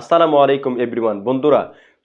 আসসালামু আলাইকুম এভরিওয়ান। বন্ধুরা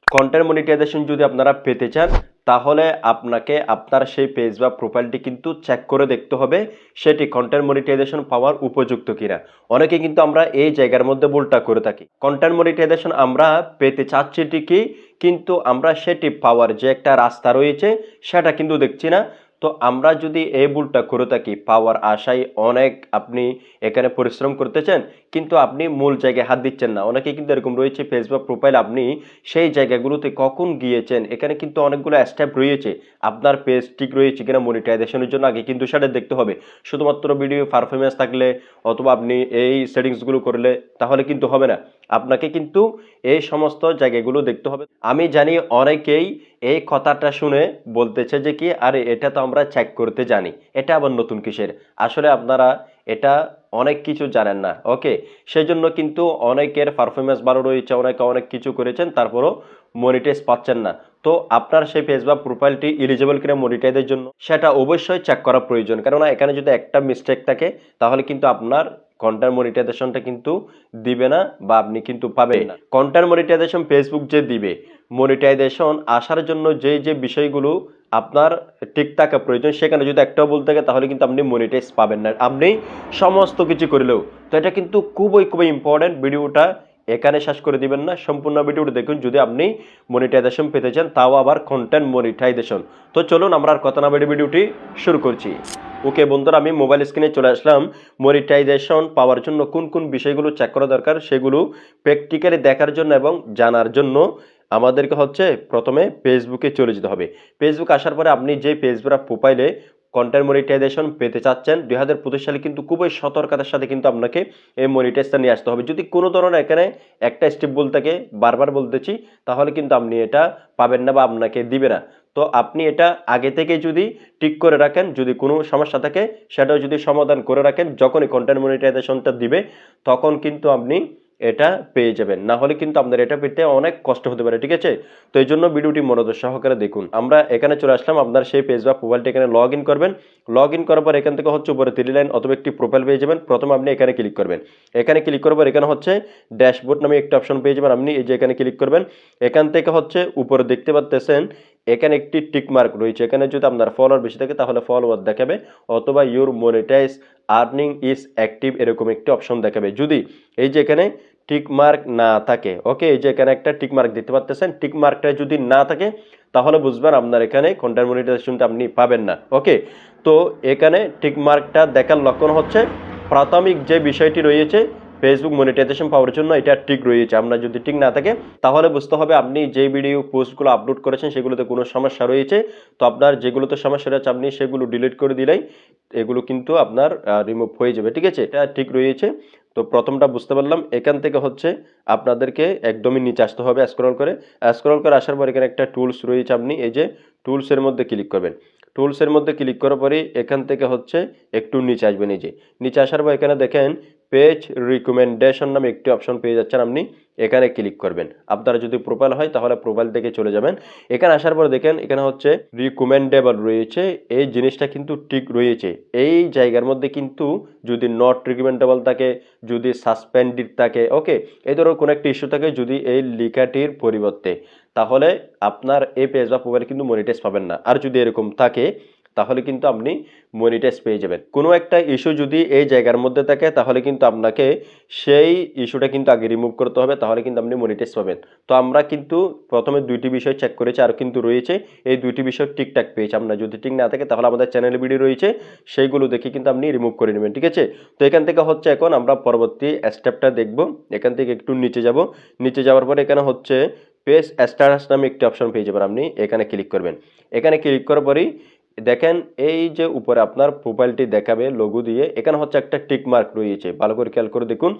কন্টেন্ট মনিটাইজেশন যদি আপনারা পেতে চান, তাহলে আপনাকে আপনার সেই পেজ বা প্রোফাইলটি কিন্তু চেক করে দেখতে হবে, সেটি কন্টেন্ট মনিটাইজেশন পাওয়ার উপযুক্ত কিনা। অনেকে কিন্তু আমরা এই জায়গার মধ্যে ভুলটা করে থাকি। কন্টেন্ট মনিটাইজেশন আমরা পেতে চাচ্ছি ঠিকই, কিন্তু আমরা সেটি পাওয়ার যে একটা রাস্তা রয়েছে, সেটা কিন্তু দেখছি না। তো আমরা যদি এই ভুলটা করে থাকি, পাওয়ার আশায় অনেক আপনি এখানে পরিশ্রম করতেছেন কিন্তু আপনি মূল জায়গায় হাত দিচ্ছেন না। অনেকে কিন্তু এরকম রয়েছে ফেসবুক প্রোফাইল আপনি সেই জায়গাগুলোতে কখন গিয়েছেন? এখানে কিন্তু অনেকগুলো স্টেপ রয়েছে। আপনার পেজ ঠিক রয়েছে কিনা মনিটাইজেশনের জন্য আগে কিন্তু সেটা দেখতে হবে। শুধুমাত্র ভিডিও পারফরমেন্স থাকলে অথবা আপনি এই সেটিংসগুলো করলে তাহলে কিন্তু হবে না। আপনাকে কিন্তু এই সমস্ত জায়গাগুলো দেখতে হবে। আমি জানি অনেকেই এই কথাটা শুনে বলতেছে যে কি, আরে, এটা তো আমরা চেক করতে জানি। এটা আবার নতুন কিসের? আসলে আপনারা এটা অনেক কিছু জানেন না। ওকে সেই জন্য কিন্তু অনেকের পারফরমেন্স ভালো রয়েছে, অনেকে অনেক কিছু করেছেন, তারপরও মনিটাইজ পাচ্ছেন না। তো আপনার সেই বা প্রোফাইলটি ইলিজিবল কিনা মনিটাইজের জন্য সেটা অবশ্যই চেক করা প্রয়োজন। কেননা এখানে যদি একটা মিস্টেক থাকে, তাহলে কিন্তু আপনার কন্টেন্ট মনিটাইজেশনটা কিন্তু দিবে না বা আপনি কিন্তু পাবেন না। কন্টেন্ট মনিটাইজেশন ফেসবুক যে দিবে মনিটাইজেশন আসার জন্য যে যে বিষয়গুলো আপনার ঠিক থাকা প্রয়োজন। সেখানে যদি একটাও বলতে থাকে, তাহলে কিন্তু আপনি মনিটাইজ পাবেন না। আপনি সমস্ত কিছু করলেও, তো এটা কিন্তু খুবই খুবই ইম্পর্টেন্ট ভিডিওটা এখানে শেষ করে দিবেন না। সম্পূর্ণ ভিডিওটা দেখুন। যদি আপনি মনিটাইজেশন পেতে চান, তাও আবার কন্টেন্ট মনিটাইজেশন তো চলুন, আমরা আর কথা না বেড়ে ভিডিওটি শুরু করছি। ওকে বন্ধুরা, আমি মোবাইল স্ক্রিনে চলে আসলাম। মনিটাইজেশন পাওয়ার জন্য কোন কোন বিষয়গুলো চেক করা দরকার, সেগুলো প্র্যাকটিক্যালি দেখার জন্য এবং জানার জন্য আমাদেরকে হচ্ছে প্রথমে ফেসবুকে চলে যেতে হবে। ফেসবুক আসার পরে আপনি যে ফেসবুক প্রোফাইলে কন্টেন্ট মনিটাইজেশন পেতে চাচ্ছেন, দুই হাজার পঁচিশ সালে কিন্তু খুবই সতর্কতার সাথে কিন্তু আপনাকে এই মনিটাইজটা নিয়ে আসতে হবে। যদি কোনো ধরনের এখানে একটা স্টেপ বলতে বারবার বলতেছি, তাহলে কিন্তু আপনি এটা পাবেন না বা আপনাকে দিবে না। তো আপনি এটা আগে থেকে যদি ঠিক করে রাখেন, যদি কোনো সমস্যা থাকে, সেটাও যদি সমাধান করে রাখেন, যখনই কন্টেন্ট মনিটাইজেশনটা দিবে, তখন কিন্তু আপনি এটা পেয়ে যাবেন। না হলে কিন্তু আপনার এটা পেতে অনেক কষ্ট হতে পারে, ঠিক আছে? তো এই জন্য ভিডিওটি মনোযোগ সহকারে দেখুন। আমরা এখানে চলে আসলাম, আপনার সেই পেজ বা প্রোফাইলটি এখানে লগ ইন করবেন। লগ ইন করার পর এখান থেকে হচ্ছে উপরে থ্রি লাইন অথবা একটি প্রোফাইল পেয়ে যাবেন। প্রথমে আপনি এখানে ক্লিক করবেন। এখানে ক্লিক করার পর এখানে হচ্ছে ড্যাশবোর্ড নামে একটা অপশন পেয়ে যাবেন। আপনি এই যে এখানে ক্লিক করবেন, এখান থেকে হচ্ছে উপরে দেখতে পাচ্তেছেন এখানে একটি টিকমার্ক রয়েছে। এখানে যদি আপনার ফলোয়ার বেশি থাকে, তাহলে ফলোয়ার দেখাবে অথবা your monetise earning is active এরকম একটি অপশন দেখাবে। যদি এই যে এখানে টিকমার্ক না থাকে ওকে এই যে এখানে একটা টিকমার্ক দিতে পারতেছেন টিকমার্কটা যদি না থাকে, তাহলে বুঝবেন আপনার এখানে কন্টেন্ট মনিটাইজেশনটা আপনি পাবেন না ওকে তো এখানে টিকমার্কটা দেখার লক্ষণ হচ্ছে, প্রাথমিক যে বিষয়টি রয়েছে ফেসবুক মনিটাইজেশন পাওয়ার জন্য এটা ঠিক রয়েছে। আপনার যদি ঠিক না থাকে, তাহলে বুঝতে হবে আপনি যে ভিডিও পোস্টগুলো আপলোড করেছেন, সেগুলোতে কোনো সমস্যা রয়েছে। তো আপনার যেগুলোতে সমস্যা রয়েছে, আপনি সেগুলো ডিলিট করে দিলেই এগুলো কিন্তু আপনার রিমুভ হয়ে যাবে। ঠিক আছে? এটা ঠিক রয়েছে। তো প্রথমটা বুঝতে পারলাম। এখান থেকে হচ্ছে আপনাদেরকে একদমই নিচে আসতে হবে স্ক্রল করে। স্ক্রল করে আসার পর এখানে একটা টুলস রয়েছে আপনি। এই যে টুলসের মধ্যে ক্লিক করবেন। টুলসের মধ্যে ক্লিক করার পরে এখান থেকে হচ্ছে একটু নিচে আসবেন। এই যে নিচে আসার পর এখানে দেখেন পেজ রিকমেন্ডেশন নামে একটি অপশন পেয়ে যাচ্ছেন আপনি, এখানে ক্লিক করবেন। আপনার যদি প্রোফাইল হয়, তাহলে প্রোফাইল থেকে চলে যাবেন। এখানে আসার পর দেখেন, এখানে হচ্ছে রিকমেন্ডেবল রয়েছে, এই জিনিসটা কিন্তু ঠিক রয়েছে। এই জায়গার মধ্যে কিন্তু যদি নট রিকমেন্ডেবল থাকে, যদি সাসপেন্ডেড থাকে ওকে এই ধরনের কোনো একটা ইস্যু থাকে, যদি এই লেখাটির পরিবর্তে, তাহলে আপনার এই পেজ বা প্রোফাইল কিন্তু মনিটাইজ পাবেন না। আর যদি এরকম থাকে তাহলে কিন্তু আপনি মনিটাইজ পেয়ে যাবেন। কোনো একটা ইস্যু যদি এই জায়গার মধ্যে থাকে, তাহলে কিন্তু আপনাকে সেই ইস্যুটা কিন্তু আগে রিমুভ করতে হবে, তাহলে কিন্তু আপনি মনিটাইজ পাবেন। তো আমরা কিন্তু প্রথমে দুইটি বিষয় চেক করেছি আর কিন্তু রয়েছে। এই দুইটি বিষয় ঠিকঠাক পেয়েছি। আপনার যদি ঠিক না থাকে, তাহলে আমাদের চ্যানেল ভিডিও রয়েছে। সেইগুলো দেখে কিন্তু আপনি রিমুভ করে নেবেন, ঠিক আছে? তো এখান থেকে হচ্ছে এখন আমরা পরবর্তী স্টেপটা দেখব। এখান থেকে একটু নিচে যাব। নিচে যাওয়ার পরে এখানে হচ্ছে পেজ স্ট্যাটাস নামে একটি অপশন পেয়ে যাবেন আপনি। এখানে ক্লিক করবেন। এখানে ক্লিক করার পরেই দেখেন, এই যে উপরে আপনার প্রোফাইলটি দেখাবে লঘু দিয়ে, এখানে হচ্ছে একটা টিক মার্ক রয়েছে। ভালো করে খেয়াল করে দেখুন।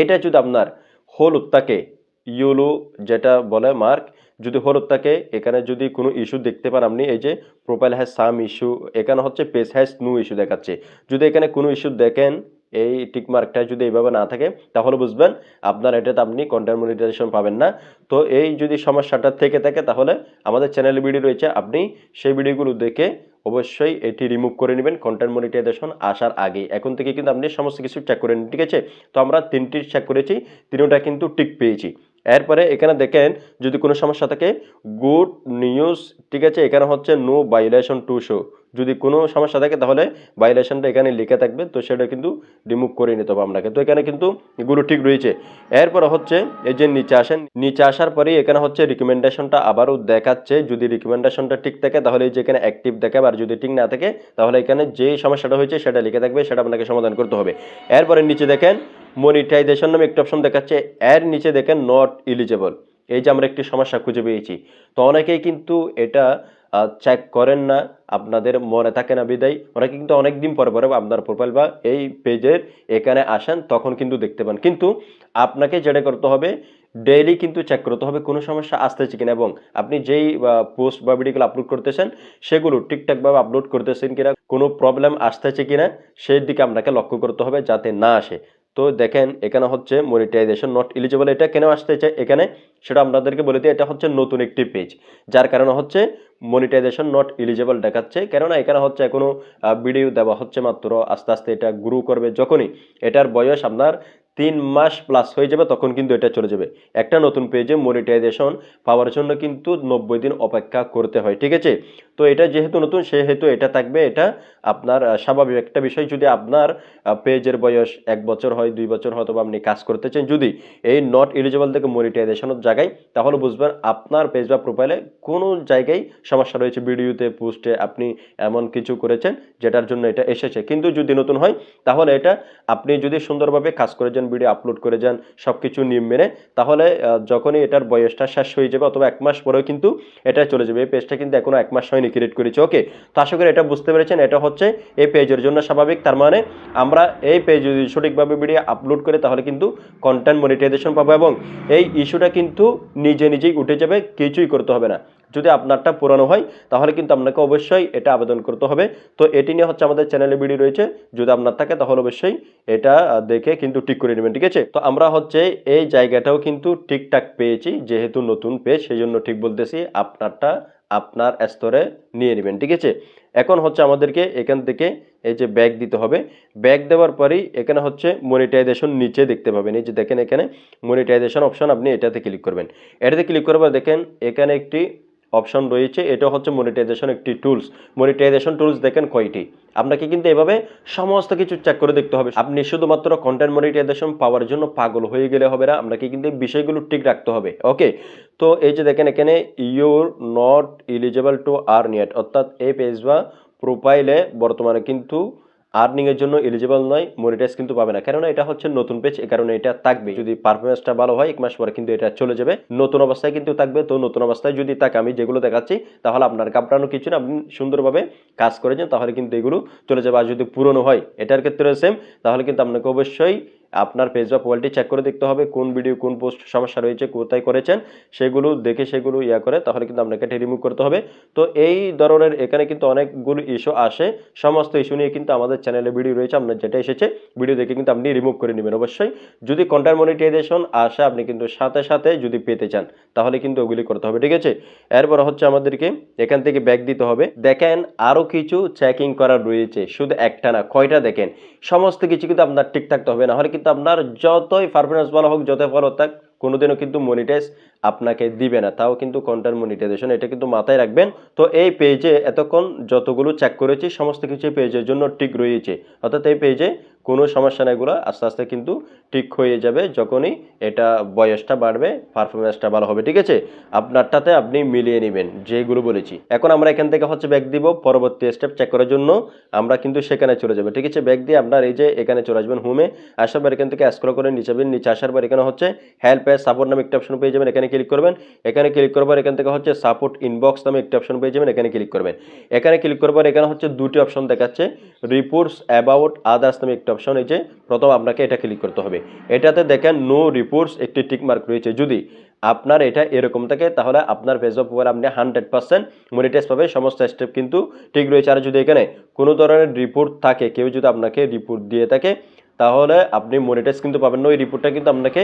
এটা যদি আপনার হলুদ থাকে ইউলো যেটা বলে মার্ক যদি হলুদ থাকে, এখানে যদি কোনো ইস্যু দেখতে পান আপনি, এই যে প্রোফাইল হ্যাজ সাম ইস্যু এখানে হচ্ছে পেস হ্যাজ নো ইস্যু দেখাচ্ছে। যদি এখানে কোনো ইস্যু দেখেন এই টিকমার্কটা যদি এইভাবে না থাকে, তাহলে বুঝবেন আপনার এটাতে আপনি কন্টেন্ট মনিটাইজেশন পাবেন না। তো এই যদি সমস্যাটা থেকে থাকে, তাহলে আমাদের চ্যানেলে ভিডিও রয়েছে, আপনি সেই ভিডিওগুলো দেখে অবশ্যই এটি রিমুভ করে নেবেন কন্টেন্ট মনিটাইজেশন আসার আগে এখন থেকে কিন্তু আপনি সমস্ত কিছু চেক করে নিন, ঠিক আছে? তো আমরা তিনটি চেক করেছি, তিনটা কিন্তু টিক পেয়েছি। এরপরে এখানে দেখেন, যদি কোনো সমস্যা থাকে গুড নিউজ ঠিক আছে? এখানে হচ্ছে নো ভাইলেশন টু শো যদি কোনো সমস্যা থাকে তাহলে ভাইলেশনটা এখানে লিখে থাকবে, তো সেটা কিন্তু রিমুভ করে নিতে হবে আপনাকে। তো এখানে কিন্তু এগুলো ঠিক রয়েছে। এরপর হচ্ছে এই যে নিচে আসেন, নিচে আসার পরেই এখানে হচ্ছে রিকমেন্ডেশনটা আবারও দেখাচ্ছে। যদি রিকমেন্ডেশনটা ঠিক থাকে তাহলে এই যে এখানে অ্যাক্টিভ দেখাবে, আর যদি ঠিক না থাকে তাহলে এখানে যে সমস্যাটা হয়েছে সেটা লিখে থাকবে, সেটা আপনাকে সমাধান করতে হবে। এরপরে নিচে দেখেন মনিটাইজেশন নামে একটা অপশন দেখাচ্ছে। এর নিচে দেখেন নট ইলিজেবল এই যে আমরা একটি সমস্যা খুঁজে পেয়েছি। তো অনেকেই কিন্তু এটা চেক করেন না, আপনাদের মনে থাকে না বিদায়। অনেকে কিন্তু অনেক দিন পরে পরে আপনার প্রোফাইল বা এই পেজের এখানে আসেন, তখন কিন্তু দেখতে পান। কিন্তু আপনাকে যেটা করতে হবে ডেইলি কিন্তু চেক করতে হবে, কোনো সমস্যা আসতেছে কিনা এবং আপনি যেই পোস্ট বা ভিডিওগুলো আপলোড করতেছেন, সেগুলো ঠিকঠাকভাবে আপলোড করতেছেন কিনা, কোনো প্রবলেম আসতেছে কিনা, সেই দিকে আপনাকে লক্ষ্য করতে হবে যাতে না আসে। তো দেখেন, এখানে হচ্ছে মনিটাইজেশন নট এলিজিবল এটা কেন আসতে চাই এখানে সেটা আপনাদেরকে বলে দিই, এটা হচ্ছে নতুন একটি পেজ যার কারণে হচ্ছে মনিটাইজেশন নট এলিজেবল দেখাচ্ছে। কেননা এখানে হচ্ছে কোনো ভিডিও দেওয়া হচ্ছে মাত্র, আস্তে আস্তে এটা গ্রো করবে যখনই। এটার বয়স আপনার তিন মাস প্লাস হয়ে যাবে, তখন কিন্তু এটা চলে যাবে। একটা নতুন পেজে মনিটাইজেশন পাওয়ার জন্য কিন্তু নব্বই দিন অপেক্ষা করতে হয়, ঠিক আছে? তো এটা যেহেতু নতুন, সেহেতু এটা থাকবে, এটা আপনার স্বাভাবিক একটা বিষয়। যদি আপনার পেজের বয়স এক বছর হয়, দুই বছর হয়তো আপনি কাজ করতেছেন যদি এই নট এলিজিবল থেকে মনিটাইজেশনের জায়গায়, তাহলে বুঝবেন আপনার পেজ বা প্রোফাইলে কোনো জায়গায় সমস্যা রয়েছে। ভিডিওতে পোস্টে আপনি এমন কিছু করেছেন, যেটার জন্য এটা এসেছে। কিন্তু যদি নতুন হয়, তাহলে এটা আপনি যদি সুন্দরভাবে কাজ করে যান ভিডিও আপলোড করে যান সব কিছু নিয়ম মেনে, তাহলে যখনই এটার বয়সটা শেষ হয়ে যাবে অথবা এক মাস পরেও কিন্তু এটা চলে যাবে। এই পেজটা কিন্তু এখনও এক মাস হয়নি ক্রিয়েট করেছি ওকে তো আশা করি এটা বুঝতে পেরেছেন, এটা হচ্ছে এই পেজের জন্য স্বাভাবিক। তার মানে আমরা এই পেজ যদি সঠিকভাবে ভিডিও আপলোড করে, তাহলে কিন্তু কন্টেন্ট মনিটাইজেশন পাবো এবং এই ইস্যুটা কিন্তু নিজে নিজেই উঠে যাবে, কিছুই করতে হবে না। যদি আপনারটা পুরানো হয়, তাহলে কিন্তু আপনাকে অবশ্যই এটা আবেদন করতে হবে। তো এটি নিয়ে হচ্ছে আমাদের চ্যানেলে ভিডিও রয়েছে। যদি আপনার থাকে, তাহলে অবশ্যই এটা দেখে কিন্তু ঠিক করে নেবেন, ঠিক আছে? তো আমরা হচ্ছে এই জায়গাটাও কিন্তু ঠিকঠাক পেয়েছি, যেহেতু নতুন পেজ সেই জন্য ঠিক বলতেছি, আপনারটা আপনার স্তরে নিয়ে নেবেন, ঠিক আছে? এখন হচ্ছে আমাদেরকে এখান থেকে এই যে ব্যাগ দিতে হবে। ব্যাগ দেওয়ার পরেই এখানে হচ্ছে মনিটাইজেশন নিচে দেখতে পাবেন। এই যে দেখেন এখানে মনিটাইজেশন অপশন আপনি এটাতে ক্লিক করবেন। এটাতে ক্লিক করবার দেখেন, এখানে একটি অপশন রয়েছে, এটা হচ্ছে মনিটাইজেশন একটি টুলস মনিটাইজেশন টুলস দেখেন কয়টি। আপনাকে কিন্তু এভাবে সমস্ত কিছু চেক করে দেখতে হবে। আপনি শুধুমাত্র কন্টেন্ট মনিটাইজেশন পাওয়ার জন্য পাগল হয়ে গেলে হবে না, আপনাকে কিন্তু বিষয়গুলো ঠিক রাখতে হবে। ওকে তো এই যে দেখেন এখানে you're not eligible to earn yet অর্থাৎ এই পেজ বা প্রোফাইলে বর্তমানে কিন্তু আর্নিং এর জন্য এলিজিবল নয় মনিটাইজ কিন্তু পাবে না। কেননা এটা হচ্ছে নতুন পেজ এ কারণে এটা থাকবে। যদি পারফরমেন্সটা ভালো হয়, এক মাস পরে কিন্তু এটা চলে যাবে। নতুন অবস্থায় কিন্তু থাকবে। তো নতুন অবস্থায় যদি থাকে, আমি যেগুলো দেখাচ্ছি, তাহলে আপনার কাপড়ানো কিছু না। আপনি সুন্দরভাবে কাজ করেছেন, তাহলে কিন্তু এগুলো চলে যাবে। আর যদি পুরনো হয়, এটার ক্ষেত্রে সেম তাহলে কিন্তু আপনাকে অবশ্যই আপনার পেজ বা প্রোফাইলটি চেক করে দেখতে হবে কোন ভিডিও কোন পোস্ট সমস্যা রয়েছে, কোথায় করেছেন, সেগুলো দেখে সেগুলো ইয়া করে তাহলে কিন্তু আপনাকে এটা রিমুভ করতে হবে। তো এই ধরনের এখানে কিন্তু অনেকগুলো ইস্যু আসে। সমস্ত ইস্যু নিয়ে কিন্তু আমাদের চ্যানেলে ভিডিও রয়েছে, আপনার যেটা এসেছে ভিডিও দেখে কিন্তু আপনি রিমুভ করে নেবেন অবশ্যই। যদি কন্টেন্ট মনিটাইজেশন আসে, আপনি কিন্তু সাথে সাথে যদি পেতে চান, তাহলে কিন্তু ওগুলি করতে হবে, ঠিক আছে? এরপর হচ্ছে আমাদেরকে এখান থেকে ব্যাক দিতে হবে। দেখেন আরও কিছু চেকিং করার রয়েছে, শুধু একটা না, কয়টা দেখেন? সমস্ত কিছু কিন্তু আপনার ঠিক থাকতে হবে না হলে কিন্তু আপনার যতই পারফরমেন্স ভালো হোক, যতই ভালো থাক, কোনোদিনও কিন্তু মনিটাইজ আপনাকে দিবে না। তাও কিন্তু কন্টেন্ট মনিটাইজেশন এটা কিন্তু মাথায় রাখবেন। তো এই পেজে এতক্ষণ যতগুলো চেক করেছি, সমস্ত কিছু পেজের জন্য ঠিক রয়েছে। অর্থাৎ এই পেজে কোনো সমস্যা নাই, এগুলো আস্তে আস্তে কিন্তু ঠিক হয়ে যাবে যখনই এটা বয়সটা বাড়বে পারফরমেন্সটা ভালো হবে, ঠিক আছে? আপনারটাতে আপনি মিলিয়ে নেবেন, যেগুলো বলেছি। এখন আমরা এখান থেকে হচ্ছে ব্যাগ দিব, পরবর্তী স্টেপ চেক করার জন্য আমরা কিন্তু সেখানে চলে যাবে, ঠিক আছে? ব্যাগ দিয়ে আপনার এই যে এখানে চলে আসবেন হোমে আসার পর এখান থেকে স্ক্রল করে নিচে যাবেন, নিচে আসার পর এখানে হচ্ছে হেল্প এ সাপোর্ট নামে একটা অপশন পেয়ে যাবেন, এখানে ক্লিক করবেন। এখানে ক্লিক করবার এখান থেকে হচ্ছে সাপোর্ট ইনবক্স নামে একটা অপশন পেয়ে যাবেন, এখানে ক্লিক করবেন। এখানে ক্লিক করবার এখানে হচ্ছে দুটি অপশন দেখাচ্ছে রিপোর্টস অ্যাবাউট আদার্স নামে একটা অপশন যে, প্রথম আপনাকে এটা ক্লিক করতে হবে। এটাতে দেখেন নো রিপোর্টস একটি টিকমার্ক রয়েছে। যদি আপনার এটা এরকম থাকে, তাহলে আপনার ফেসবুক উপর আপনি হান্ড্রেড পার্সেন্ট মনিটাইজ পাবে। সমস্ত স্টেপ কিন্তু ঠিক রয়েছে। আর যদি এখানে কোনো ধরনের রিপোর্ট থাকে, কেউ যদি আপনাকে রিপোর্ট দিয়ে থাকে তাহলে আপনি মনিটাইজ কিন্তু পাবেন না, ওই রিপোর্টটা কিন্তু আপনাকে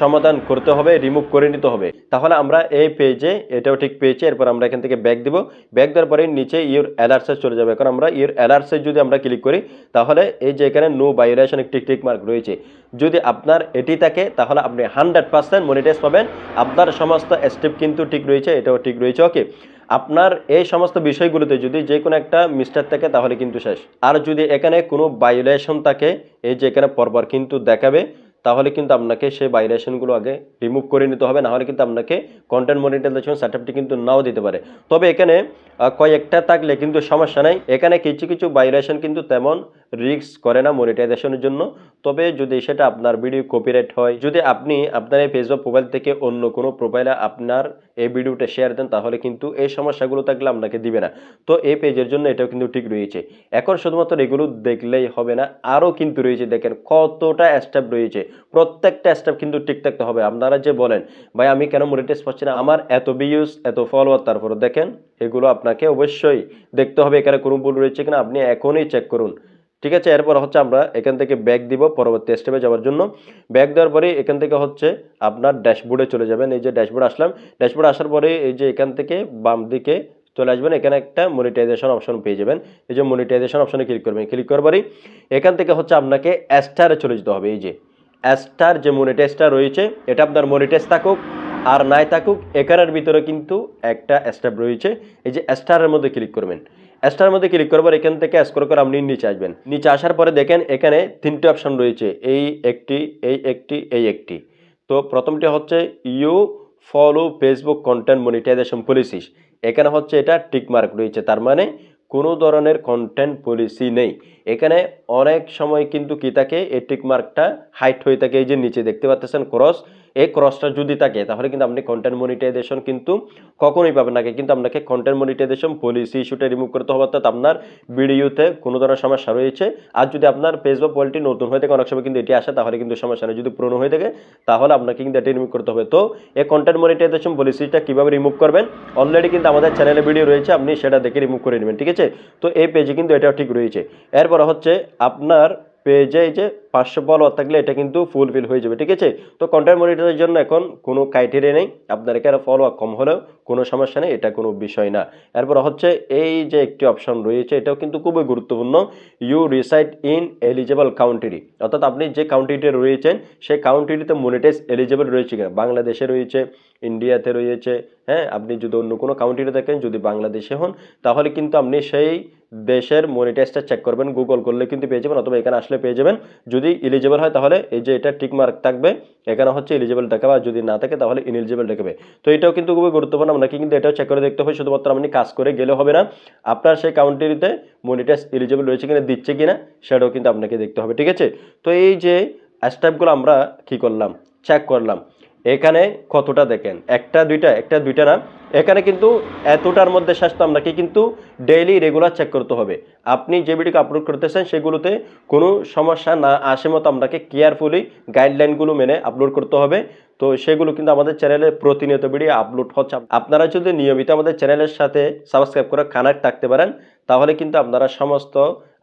সমাধান করতে হবে রিমুভ করে নিতে হবে। তাহলে আমরা এই পেজে এটাও ঠিক পেয়েছি, এরপর আমরা এখান থেকে ব্যাক দিব। ব্যাক দেওয়ার পরে নিচে ইউর অ্যালার্টসে চলে যাবে। এখন আমরা ইউর অ্যালার্টসে যদি আমরা ক্লিক করি, তাহলে এই যে এখানে নো ভাইলেশন একটি টিক মার্ক রয়েছে। যদি আপনার এটি থাকে, তাহলে আপনি হান্ড্রেড পার্সেন্ট মনিটাইজ পাবেন। আপনার সমস্ত স্টেপ কিন্তু ঠিক রয়েছে, এটাও ঠিক রয়েছে ওকে আপনার এই সমস্ত বিষয়গুলোতে যদি যে কোনো একটা মিস্টার থাকে, তাহলে কিন্তু শেষ। আর যদি এখানে কোনো ভাইলেশন থাকে, এই যে এখানে পরপর কিন্তু দেখাবে, তাহলে কিন্তু আপনাকে সেই ভাইলেশনগুলো আগে রিমুভ করে নিতে হবে। নাহলে কিন্তু আপনাকে কন্টেন্ট মনিটাইজেশন সেটআপটি কিন্তু নাও দিতে পারে। তবে এখানে কয়েকটা থাকলে কিন্তু সমস্যা নাই। এখানে কিছু কিছু ভাইলেশন কিন্তু তেমন রিস্ক করে না মনিটাইজেশনের জন্য। তবে যদি সেটা আপনার ভিডিও কপিরাইট হয়, যদি আপনি আপনার এই ফেসবুক প্রোফাইল থেকে অন্য কোনো প্রোফাইলে আপনার এই ভিডিওটা শেয়ার দেন, তাহলে কিন্তু এই সমস্যাগুলো থাকলে আপনাকে দিবে না। তো এই পেজের জন্য এটাও কিন্তু ঠিক রয়েছে। এখন শুধুমাত্র এগুলো দেখলেই হবে না, আরও কিন্তু রয়েছে। দেখেন কতটা স্টেপ রয়েছে। প্রত্যেকটা স্টেপ কিন্তু ঠিক থাকতে হবে। আপনারা যে বলেন, ভাই, আমি কেন মনিটাইজ পাচ্ছি না? আমার এত ভিউজ এত ফলোয়ার তারপরে দেখেন, এগুলো আপনাকে অবশ্যই দেখতে হবে। এখানে কোনো ভুল রয়েছে কিনা? আপনি এখনই চেক করুন। ঠিক আছে? এরপর হচ্ছে আমরা এখান থেকে ব্যাক দিব পরবর্তী স্টেপে যাওয়ার জন্য। ব্যাক দেওয়ার পরে এখান থেকে হচ্ছে আপনার ড্যাশবোর্ডে চলে যাবেন। এই যে ড্যাশবোর্ড আসলাম ড্যাশবোর্ড আসার পরে এই যে এখান থেকে বাম দিকে চলে আসবেন। এখানে একটা মনিটাইজেশন অপশন পেয়ে যাবেন। এই যে মনিটাইজেশন অপশনে ক্লিক করবেন। ক্লিক করার পরেই এখান থেকে হচ্ছে আপনাকে অ্যাস্টারে চলে যেতে হবে। এই যে অ্যাস্টার যে মনিটাইজটা রয়েছে, এটা আপনার মনিটাইজ থাকুক আর নাই থাকুক, এখানের ভিতরে কিন্তু একটা স্টেপ রয়েছে। এই যে স্টারের মধ্যে ক্লিক করবেন। স্টারের মধ্যে ক্লিক করবার, এখান থেকে স্ক্রল করে আপনি নিচে আসবেন। নিচে আসার পরে দেখেন, এখানে তিনটে অপশন রয়েছে, এই একটি এই একটি এই একটি। তো প্রথমটি হচ্ছে you follow Facebook content monetisation policies এখানে হচ্ছে এটা টিকমার্ক রয়েছে, তার মানে কোনো ধরনের কন্টেন্ট পলিসি নেই। এখানে অনেক সময় কিন্তু কি থাকে, এই টিকমার্কটা হাইট হয়ে থাকে, এই যে নিচে দেখতে পাচ্ছেন ক্রস এই ক্রসটা যদি থাকে, তাহলে কিন্তু আপনি কন্টেন্ট মনিটাইজেশন কিন্তু কখনোই পাবেন না। কিন্তু আপনাকে কন্টেন্ট মনিটাইজেশন পলিসি ইস্যুটা রিমুভ করতে হবে। অর্থাৎ আপনার ভিডিওতে কোনো ধরনের সমস্যা রয়েছে। আর যদি আপনার ফেসবুক পোলটি নতুন হয়ে থাকে, অনেক সময় কিন্তু এটি আসে, তাহলে কিন্তু সমস্যা নেই। যদি পুরনো হয়ে থাকে, তাহলে আপনাকে কিন্তু এটি রিমুভ করতে হবে। তো এই কন্টেন্ট মনিটাইজেশন পলিসিটা কীভাবে রিমুভ করবেন? অলরেডি কিন্তু আমাদের চ্যানেলে ভিডিও রয়েছে, আপনি সেটা দেখে রিমুভ করে নেবেন, ঠিক আছে? তো এই পেজে কিন্তু এটাও ঠিক রয়েছে। এরপর হচ্ছে আপনার পেজে এই যে পাঁচশো ফলোয়ার থাকলে এটা কিন্তু ফুলফিল হয়ে যাবে, ঠিক আছে? তো কন্টেন্ট মনিটরের জন্য এখন কোনো ক্রাইটেরিয়া নেই আপনার এখানে ফলোয়ার কম হলেও কোনো সমস্যা নেই, এটা কোনো বিষয় না। এরপর হচ্ছে এই যে একটি অপশন রয়েছে, এটাও কিন্তু খুবই গুরুত্বপূর্ণ you reside in eligible country অর্থাৎ আপনি যে কাউন্ট্রিতে রয়েছেন, সেই কাউন্ট্রিতে মনিটাইজ এলিজেবল রয়েছে কিনা? বাংলাদেশে রয়েছে ইন্ডিয়াতে রয়েছে হ্যাঁ? আপনি যদি অন্য কোনো কাউন্ট্রিতে থাকেন, যদি বাংলাদেশে হন, তাহলে কিন্তু আপনি সেই দেশের মনিটাইজটা চেক করবেন গুগল করলে কিন্তু পেয়ে যাবেন, অথবা এখানে আসলে পেয়ে যাবেন। যদি এলিজেবল হয়, তাহলে এই যে এটা টিক মার্ক থাকবে, এখানে হচ্ছে এলিজেবল দেখাবে, আর যদি না থাকে, তাহলে ইনএলিজেবল দেখাবে। তো এটাও কিন্তু খুবই গুরুত্বপূর্ণ আপনাকে কিন্তু এটাও চেক করে দেখতে হবে শুধুমাত্র আপনি কাজ করে গেলে হবে না। আপনার সেই কাউন্ট্রিতে মনিটাইজ এলিজেবল রয়েছে কিনা, দিচ্ছে কিনা, সেটাও কিন্তু আপনাকে দেখতে হবে, ঠিক আছে? তো এই যে স্টেপগুলো আমরা কি করলাম? চেক করলাম। এখানে কতটা দেখেন? একটা, দুইটা একটা, দুইটা না? এখানে কিন্তু এতটার মধ্যে স্বাস্থ্য আপনাকে কিন্তু ডেইলি রেগুলার চেক করতে হবে। আপনি যে ভিডিও আপলোড করতেছেন, সেগুলোতে কোনো সমস্যা না আসে মতো আপনাকে কেয়ারফুলি গাইডলাইনগুলো মেনে আপলোড করতে হবে। তো সেগুলো কিন্তু আমাদের চ্যানেলে প্রতিনিয়ত ভিডিও আপলোড হচ্ছে। আপনারা যদি নিয়মিত আমাদের চ্যানেলের সাথে সাবস্ক্রাইব করে কানেক্ট থাকতে পারেন, তাহলে কিন্তু আপনারা সমস্ত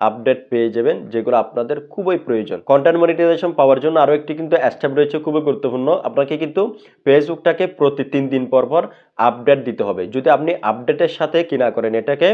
আপডেট পেয়ে যাবেন, যেগুলো আপনাদের খুবই প্রয়োজন। কন্টেন্ট মনিটাইজেশন পাওয়ার জন্য আরও একটি কিন্তু স্টেপ রয়েছে, খুবই গুরুত্বপূর্ণ। আপনাকে কিন্তু ফেসবুকটাকে প্রতি তিন দিন পর পর আপডেট দিতে হবে। যদি আপনি আপডেটের সাথে কিনা করেন এটাকে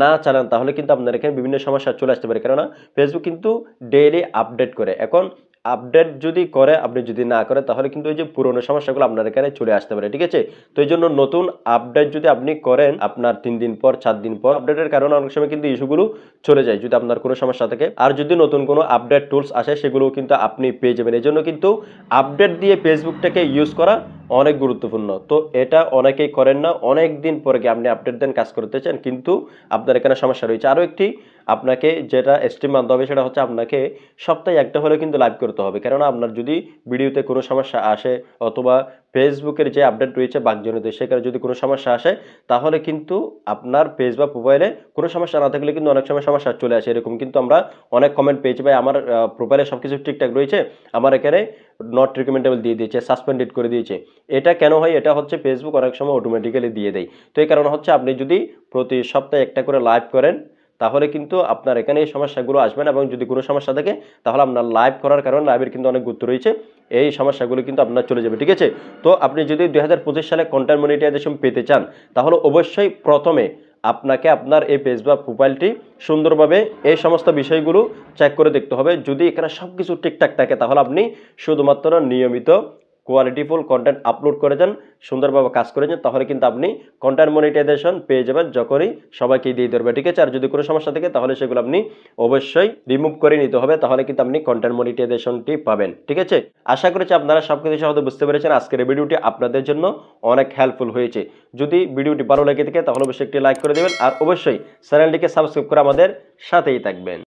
না চালান, তাহলে কিন্তু আপনার এখানে বিভিন্ন সমস্যা চলে আসতে পারে। কেননা ফেসবুক কিন্তু ডেইলি আপডেট করে। এখন আপডেট যদি করে আপনি যদি না করেন তাহলে কিন্তু ওই যে পুরনো সমস্যাগুলো আপনার এখানে চলে আসতে পারে, ঠিক আছে? তো এই জন্য নতুন আপডেট যদি আপনি করেন, আপনার তিন দিন পর, চার দিন পর আপডেটের কারণে অনেক সময় কিন্তু ইস্যুগুলো চলে যায়, যদি আপনার কোনো সমস্যা থাকে। আর যদি নতুন কোনো আপডেট টুলস আসে সেগুলো কিন্তু আপনি পেয়ে যাবেন। এই জন্য কিন্তু আপডেট দিয়ে ফেসবুকটাকে ইউজ করা অনেক গুরুত্বপূর্ণ। তো এটা অনেকেই করেন না। অনেক দিন পরে আপনি আপডেট দেন, কাজ করতে চান, কিন্তু আপনার এখানে সমস্যা রয়েছে। আরও একটি আপনাকে যেটা স্ট্রিম মানতে হবে সেটা হচ্ছে আপনাকে সপ্তাহে একটা হলে কিন্তু লাইভ করতে হবে। কেননা আপনার যদি ভিডিওতে কোনো সমস্যা আসে অথবা ফেসবুকের যে আপডেট রয়েছে বাকজনিত সেখানে যদি কোনো সমস্যা আসে, তাহলে কিন্তু আপনার পেজ বা মোবাইলে কোনো সমস্যা না থাকলে কিন্তু অনেক সময় সমস্যা চলে আসে। এরকম কিন্তু আমরা অনেক কমেন্ট পেয়েছি। ভাই, আমার প্রোফাইলে সব কিছু ঠিকঠাক রয়েছে, আমার এখানে নট রিকমেন্ডেবল দিয়ে দিয়েছে সাসপেন্ডেড করে দিয়েছে। এটা কেন হয়? এটা হচ্ছে ফেসবুক অনেক সময় অটোমেটিক্যালি দিয়ে দেয়। তো এই কারণে হচ্ছে আপনি যদি প্রতি সপ্তাহে একটা করে লাইভ করেন তাহলে কিন্তু আপনার এখানে এই সমস্যাগুলো আসবে না এবং যদি কোনো সমস্যা থাকে, তাহলে আপনার লাইভ করার কারণে লাইভের কিন্তু অনেক গুরুত্ব রয়েছে। এই সমস্যাগুলো কিন্তু আপনার চলে যাবে, ঠিক আছে? তো আপনি যদি দু হাজার পঁচিশ সালে কন্টেন্ট মনিটাইজেশন পেতে চান, তাহলে অবশ্যই প্রথমে আপনাকে আপনার এই পেজ বা প্রোফাইলটি সুন্দরভাবে এই সমস্ত বিষয়গুলো চেক করে দেখতে হবে। যদি এখানে সব কিছু ঠিকঠাক থাকে, তাহলে আপনি শুধুমাত্র নিয়মিত কোয়ালিটিফুল কন্টেন্ট আপলোড করে যান, সুন্দরভাবে কাজ করে যান, তাহলে কিন্তু আপনি কন্টেন্ট মনিটাইজেশন পেয়ে যাবেন যখনই সবাইকে দিয়ে ধরবে, ঠিক আছে? আর যদি কোনো সমস্যা থাকে, তাহলে সেগুলো আপনি অবশ্যই রিমুভ করে নিতে হবে, তাহলে কিন্তু আপনি কন্টেন্ট মনিটাইজেশনটি পাবেন, ঠিক আছে? আশা করছি আপনারা সব কিছু সহজে বুঝতে পেরেছেন, আজকের ভিডিওটি আপনাদের জন্য অনেক হেল্পফুল হয়েছে। যদি ভিডিওটি ভালো লেগে থাকে, তাহলে অবশ্যই একটি লাইক করে দেবেন, আর অবশ্যই চ্যানেলটিকে সাবস্ক্রাইব করে আমাদের সাথেই থাকবেন।